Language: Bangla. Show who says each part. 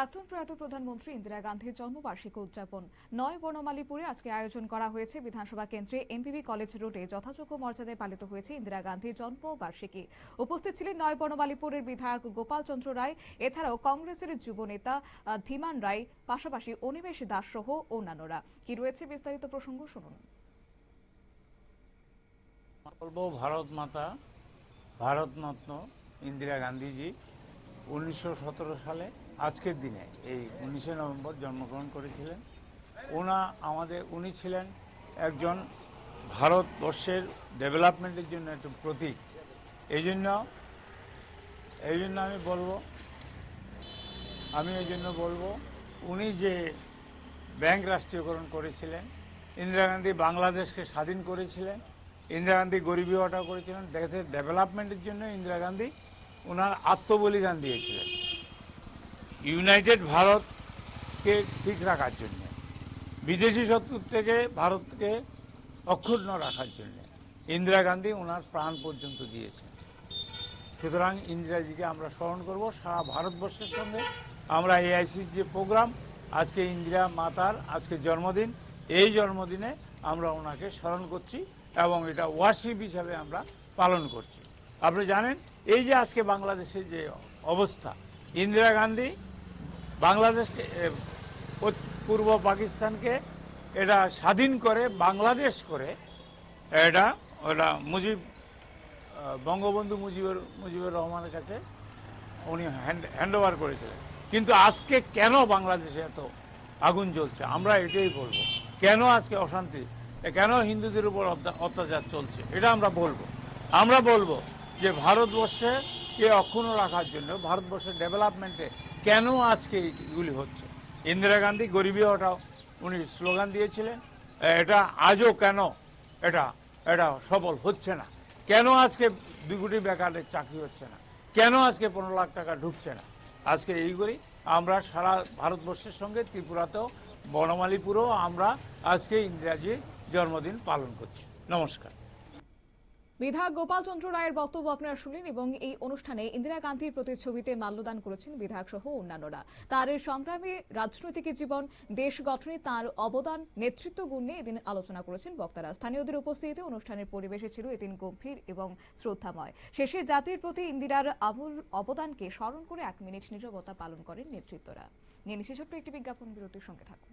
Speaker 1: প্রাক্তন প্রয়াত প্রধানমন্ত্রী ইন্দিরা গান্ধীর জন্মবার্ষিকী উদযাপন। নয় বনমালীপুরে আজকে আয়োজন করা হয়েছে বিধানসভা কেন্দ্রে এমপিবি কলেজ রোডে যথাযোগ্য মর্যাদায় পালিত হয়েছে ইন্দিরা গান্ধীর জন্মবার্ষিকী। উপস্থিত ছিলেন নয় বনমালীপুরের বিধায়ক গোপাল চন্দ্র রায়, এছাড়াও কংগ্রেসের যুব নেতা ধীমান রায়, পাশাপাশি অনিমেষ দাস সহ অন্যান্যরা। কি রয়েছে বিস্তারিত প্রসঙ্গ শুনুন।
Speaker 2: ভারত মাতা ভারতরত্ন ইন্দিরা গান্ধীজি। উনিশশো সতেরো সালে, আজকের দিনে, এই উনিশে নভেম্বর জন্মগ্রহণ করেছিলেন। ওনা আমাদের, উনি ছিলেন একজন ভারতবর্ষের ডেভেলপমেন্টের জন্য একটি প্রতীক। এই জন্য এই জন্য আমি বলব, আমি এই জন্য বলব, উনি যে ব্যাংক রাষ্ট্রীয়করণ করেছিলেন, ইন্দিরা গান্ধী বাংলাদেশকে স্বাধীন করেছিলেন, ইন্দিরা গান্ধী গরিবী হটা করেছিলেন, দেশের ডেভেলপমেন্টের জন্য ইন্দিরা গান্ধী ওনার আত্মবলিদান দিয়েছিলেন। ইউনাইটেড ভারতকে ঠিক রাখার জন্য, বিদেশি শত্রুর থেকে ভারতকে অক্ষুণ্ণ রাখার জন্য ইন্দিরা গান্ধী ওনার প্রাণ পর্যন্ত দিয়েছেন। সুতরাং ইন্দিরাজিকে আমরা স্মরণ করব, সারা ভারতবর্ষের সঙ্গে আমরা এআইসির যে প্রোগ্রাম, আজকে ইন্দিরা মাতার আজকে জন্মদিন, এই জন্মদিনে আমরা ওনাকে স্মরণ করছি এবং এটা ওয়ার্শিপ হিসাবে আমরা পালন করছি। আপনি জানেন? এই যে আজকে বাংলাদেশের যে অবস্থা, ইন্দিরা গান্ধী বাংলাদেশকে পূর্ব পাকিস্তানকে এটা স্বাধীন করে, বাংলাদেশ করে, এটা, ওটা মুজিব বঙ্গবন্ধু মুজিবুর মুজিবুর রহমানের কাছে উনি হ্যান্ড ওভার করেছিলেন। কিন্তু আজকে কেন বাংলাদেশে এত আগুন জ্বলছে? আমরা এটাই বলব। কেন আজকে অশান্তি? কেন হিন্দুদের উপর অত্যাচার চলছে? এটা আমরা বলব। আমরা বলব যে ভারতবর্ষে কে অক্ষুণ্ণ রাখার জন্য, ভারতবর্ষের ডেভেলপমেন্টে কেন আজকে এগুলি হচ্ছে? ইন্দিরা গান্ধী গরিবী হটাও, উনি স্লোগান দিয়েছিলেন, এটা আজও কেন এটা এটা সফল হচ্ছে না? কেন আজকে দুই কোটি বেকারের চাকরি হচ্ছে না? কেন আজকে পনেরো লাখ টাকা ঢুকছে না? আজকে এইগুলি আমরা সারা ভারতবর্ষের সঙ্গে, ত্রিপুরাতেও, বনমালীপুরেও আমরা আজকে ইন্দিরাজির জন্মদিন পালন করছি। নমস্কার।
Speaker 1: বিধায়ক গোপাল চন্দ্র রায়ের বক্তব্য আপনারা শুনলেন এবং এই অনুষ্ঠানে ইন্দিরা গান্ধীর প্রতিচ্ছবিতে মাল্যদান করেছেন বিধায়ক সহ অন্যান্যরা। তার সংগ্রামী রাজনৈতিক জীবন, দেশ গঠনে তার অবদান, নেতৃত্ব গুণ নিয়ে এদিন আলোচনা করেছেন বক্তারা। স্থানীয়দের উপস্থিতিতে অনুষ্ঠানের পরিবেশে ছিল এদিন গম্ভীর এবং শ্রদ্ধাময়। শেষে জাতির প্রতি ইন্দিরার আমূল অবদানকে স্মরণ করে এক মিনিট নীরবতা পালন করেন নেতৃত্বরা। নিয়ে নিচ্ছি ছোট্ট একটি বিজ্ঞাপন, বিরতির সঙ্গে থাকুন।